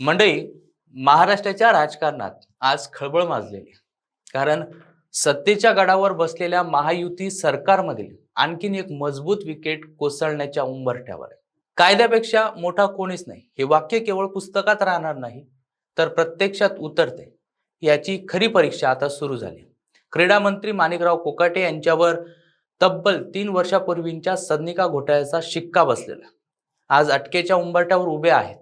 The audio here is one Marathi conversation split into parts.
मंडळी महाराष्ट्राच्या राजकारणात आज खळबळ माजलेली कारण सत्तेच्या गडावर बसलेल्या महायुती सरकारमधील आणखीन एक मजबूत विकेट कोसळण्याच्या उंबरठ्यावर आहे. कायद्यापेक्षा मोठा कोणीच नाही. हे वाक्य केवळ पुस्तकात राहणार नाही तर प्रत्यक्षात उतरते. याची खरी परीक्षा आता सुरू झाली क्रीडा मंत्री माणिकराव कोकाटे यांच्यावर तब्बल तीन वर्षापूर्वींच्या सदनिका घोटाळ्याचा शिक्का बसलेला आज अटकेच्या उंबरठ्यावर उभे आहेत.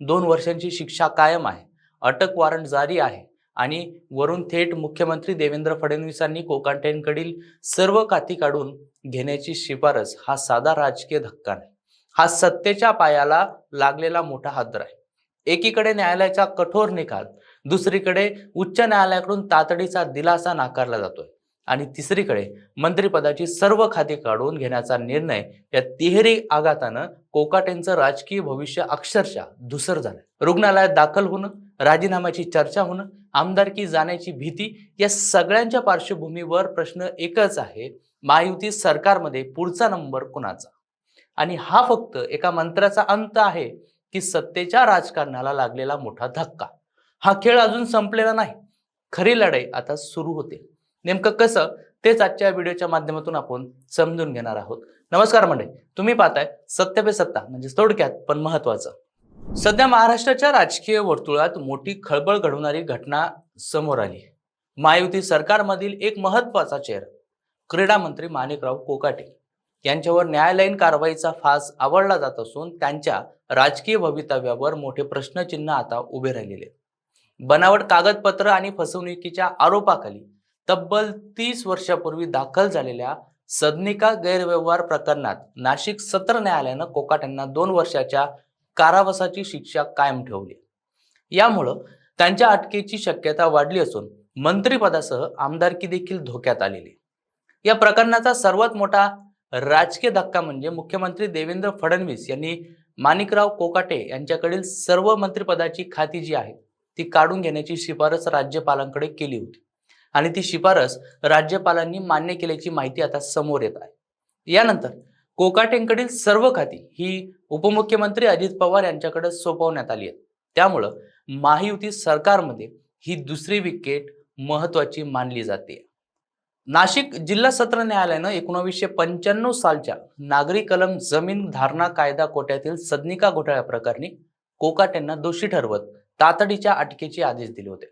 दोन वर्षांची शिक्षा कायम आहे. अटक वॉरंट जारी आहे आणि वरून थेट मुख्यमंत्री देवेंद्र फडणवीसांनी कोकाटेंकडील सर्व काती काढून घेण्याची शिफारस हा साधा राजकीय धक्का नाही. हा सत्तेच्या पायाला लागलेला मोठा हादर आहे. एकीकडे न्यायालयाचा कठोर निकाल दुसरीकडे उच्च न्यायालयाकडून तातडीचा दिलासा नाकारला जातोय. आणि तिसरीकडे मंत्रिपदाची सर्व खाती काढून घेण्याचा निर्णय या तिहेरी आघातानं कोकाटेंचं राजकीय भविष्य अक्षरशः धुसर झालं. रुग्णालयात दाखल होणं राजीनाम्याची चर्चा होणं आमदारकी जाण्याची भीती या सगळ्यांच्या पार्श्वभूमीवर प्रश्न एकच आहे महायुती सरकारमध्ये पुढचा नंबर कुणाचा? आणि हा फक्त एका मंत्र्याचा अंत आहे की सत्तेच्या राजकारणाला लागलेला मोठा धक्का. हा खेळ अजून संपलेला नाही. खरी लढाई आता सुरू होते. नेमकं कसं तेच आजच्या व्हिडिओच्या माध्यमातून आपण समजून घेणार आहोत. नमस्कार मंडळी तुम्ही पाहताय सत्य पे सत्ता म्हणजे थोडक्यात पण महत्वाचं सध्या महाराष्ट्राच्या राजकीय वर्तुळात मोठी खळबळ घडवणारी घटना समोर आली. महायुती सरकारमधील एक महत्त्वाचा चेहरा क्रीडा मंत्री माणिकराव कोकाटे यांच्यावर न्यायालयीन कारवाईचा फास आवडला जात असून त्यांच्या राजकीय भवितव्यावर मोठे प्रश्नचिन्ह आता उभे राहिलेले बनावट कागदपत्र आणि फसवणुकीच्या आरोपाखाली तब्बल तीस वर्षापूर्वी दाखल झालेल्या सदनिका गैरव्यवहार प्रकरणात नाशिक सत्र न्यायालयानं कोकाटेंना दोन वर्षाच्या कारावासाची शिक्षा कायम ठेवली. यामुळं त्यांच्या अटकेची शक्यता वाढली असून मंत्रिपदासह आमदारकी देखील धोक्यात आलेली. या प्रकरणाचा सर्वात मोठा राजकीय धक्का म्हणजे मुख्यमंत्री देवेंद्र फडणवीस यांनी माणिकराव कोकाटे यांच्याकडील सर्व मंत्रिपदाची खाती जी आहे ती काढून घेण्याची शिफारस राज्यपालांकडे केली होती. आणि ती शिफारस राज्यपालांनी मान्य केल्याची माहिती आता समोर येत आहे. यानंतर कोकाटेंकडील सर्व खाती ही उपमुख्यमंत्री अजित पवार यांच्याकडे सोपवण्यात आली आहेत. त्यामुळं महायुती सरकारमध्ये ही दुसरी विकेट महत्वाची मानली जाते. नाशिक जिल्हा सत्र न्यायालयानं एकोणावीसशे पंच्याण्णव सालच्या नागरी कलम जमीन धारणा कायदा कोट्यातील सदनिका घोटाळ्या प्रकरणी कोकाटेंना दोषी ठरवत तातडीच्या अटकेचे आदेश दिले होते.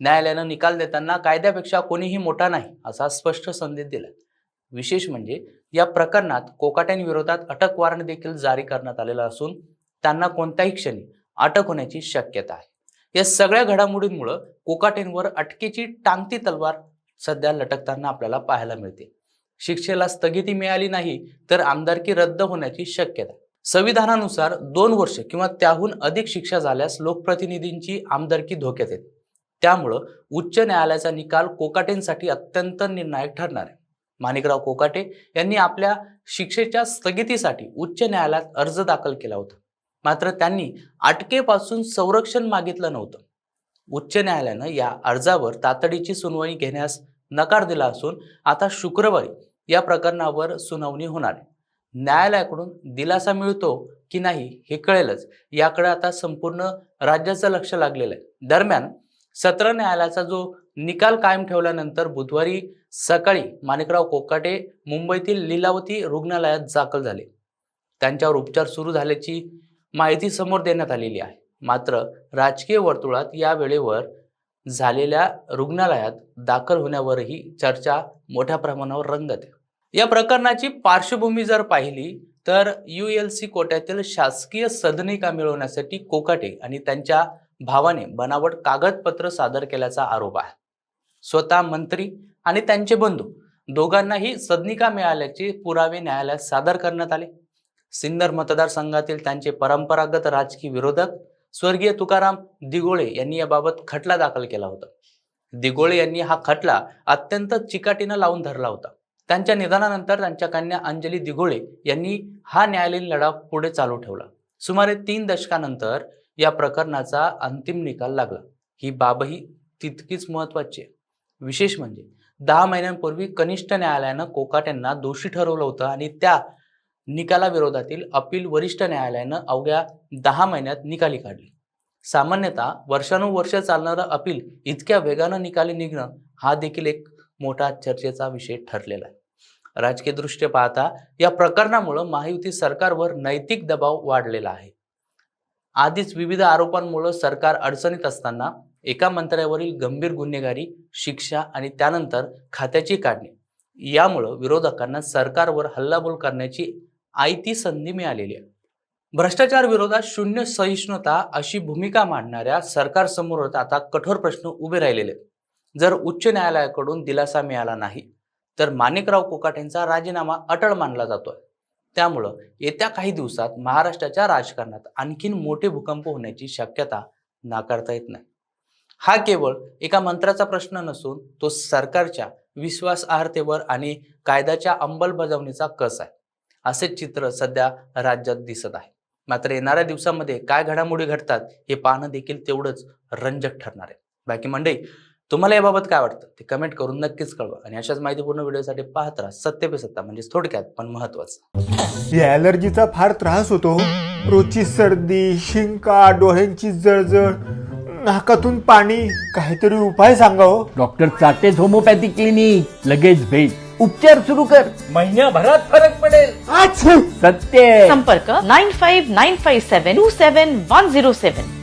न्यायालयानं निकाल देताना कायद्यापेक्षा कोणीही मोठा नाही असा स्पष्ट संदेश दिला. विशेष म्हणजे या प्रकरणात कोकाट्यांविरोधात अटक वॉरंट देखील जारी करण्यात आलेला असून त्यांना कोणत्याही क्षणी अटक होण्याची शक्यता आहे. या सगळ्या घडामोडींमुळं कोकाटेंवर अटकेची टांगती तलवार सध्या लटकताना आपल्याला पाहायला मिळते. शिक्षेला स्थगिती मिळाली नाही तर आमदारकी रद्द होण्याची शक्यता. संविधानानुसार दोन वर्ष किंवा त्याहून अधिक शिक्षा झाल्यास लोकप्रतिनिधींची आमदारकी धोक्यात येते. त्यामुळं उच्च न्यायालयाचा निकाल कोकाटेंसाठी अत्यंत निर्णायक ठरणार आहे. माणिकराव कोकाटे यांनी आपल्या शिक्षेच्या स्थगितीसाठी उच्च न्यायालयात अर्ज दाखल केला होता. मात्र त्यांनी अटकेपासून संरक्षण मागितलं नव्हतं. उच्च न्यायालयानं या अर्जावर तातडीची सुनावणी घेण्यास नकार दिला असून आता शुक्रवारी या प्रकरणावर सुनावणी होणार आहे. न्यायालयाकडून दिलासा मिळतो की नाही हे कळेलच. याकडे आता संपूर्ण राज्याचं लक्ष लागलेलं आहे. दरम्यान सत्र न्यायालयाचा जो निकाल कायम ठेवल्यानंतर बुधवारी सकाळी माणिकराव कोकाटे मुंबईतील लीलावती रुग्णालयात दाखल झाले. त्यांच्यावर उपचार सुरू झाल्याची माहिती समोर देण्यात आलेली आहे. मात्र राजकीय वर्तुळात या वेळेवर झालेल्या रुग्णालयात दाखल होण्यावरही चर्चा मोठ्या प्रमाणावर रंगत आहे. या प्रकरणाची पार्श्वभूमी जर पाहिली तर यू एल सी कोट्यातील शासकीय सदनिका मिळवण्यासाठी कोकाटे आणि त्यांच्या भावाने बनावट कागदपत्र सादर केल्याचा आरोप आहे. स्वतः मंत्री आणि त्यांचे बंधू दोघांनाही सदनिका मिळाल्याचे पुरावे न्यायालयात सादर करण्यात आले. सिन्नर मतदारसंघातील त्यांचे परंपरागत राजकीय विरोधक स्वर्गीय तुकाराम दिगोळे यांनी याबाबत खटला दाखल केला होता. दिगोळे यांनी हा खटला अत्यंत चिकाटीनं लावून धरला होता. त्यांच्या निधनानंतर त्यांच्या कन्या अंजली दिगोळे यांनी हा न्यायालयीन लढा पुढे चालू ठेवला. सुमारे तीन दशकानंतर या प्रकरणाचा अंतिम निकाल लागला. ही बाबही तितकीच महत्वाची आहे. विशेष म्हणजे दहा महिन्यांपूर्वी कनिष्ठ न्यायालयानं कोकाटेंना दोषी ठरवलं होतं आणि त्या निकालाविरोधातील अपील वरिष्ठ न्यायालयानं अवघ्या दहा महिन्यात निकाली काढली. सामान्यतः वर्षानुवर्ष चालणारं अपील इतक्या वेगानं निकाली निघणं हा देखील एक मोठा चर्चेचा विषय ठरलेला आहे. राजकीय दृष्ट्या पाहता या प्रकरणामुळं महायुती सरकारवर नैतिक दबाव वाढलेला आहे. आधीच विविध आरोपांमुळे सरकार अडचणीत असताना एका मंत्र्यावरील गंभीर गुन्हेगारी शिक्षा आणि त्यानंतर खात्याची काढणी. यामुळं विरोधकांना सरकारवर हल्लाबोल करण्याची आयती संधी मिळालेली आहे. भ्रष्टाचार विरोधात शून्य सहिष्णुता अशी भूमिका मांडणाऱ्या सरकारसमोर आता कठोर प्रश्न उभे राहिलेले जर उच्च न्यायालयाकडून दिलासा मिळाला नाही तर माणिकराव कोकाट यांचा राजीनामा अटळ मानला जातोय. त्यामुळं येत्या काही दिवसात महाराष्ट्राच्या राजकारणात आणखीन मोठे भूकंप होण्याची शक्यता नाकारता येत नाही. हा केवळ एका मंत्र्याचा प्रश्न नसून तो सरकारच्या विश्वासार्हतेवर आणि कायद्याच्या अंमलबजावणीचा कस आहे असे चित्र सध्या राज्यात दिसत आहे. मात्र येणाऱ्या दिवसामध्ये काय घडामोडी घडतात हे पाहणं देखील तेवढंच रंजक ठरणार आहे. बाकी मंडळी तुम्हाला याबाबत काय वाटतं? ते कमेंट करून नक्कीच कळवा आणि अशाच माहितीपूर्ण व्हिडिओसाठी पाहत राहा. सत्य पे सत्ता म्हणजे थोडक्यात पण महत्वाचं या ॲलर्जीचा फार त्रास होतो रोजची सर्दी शिंका डोळ्यांची जळजळ नाकातून पाणी काहीतरी उपाय सांगा हो. डॉक्टर चाटेज होमोपॅथी क्लिनिक लगेच भेट. उपचार सुरू कर. महिन्याभरात फरक पडेल! सत्य. संपर्क nine five nine five seven two seven one zero seven.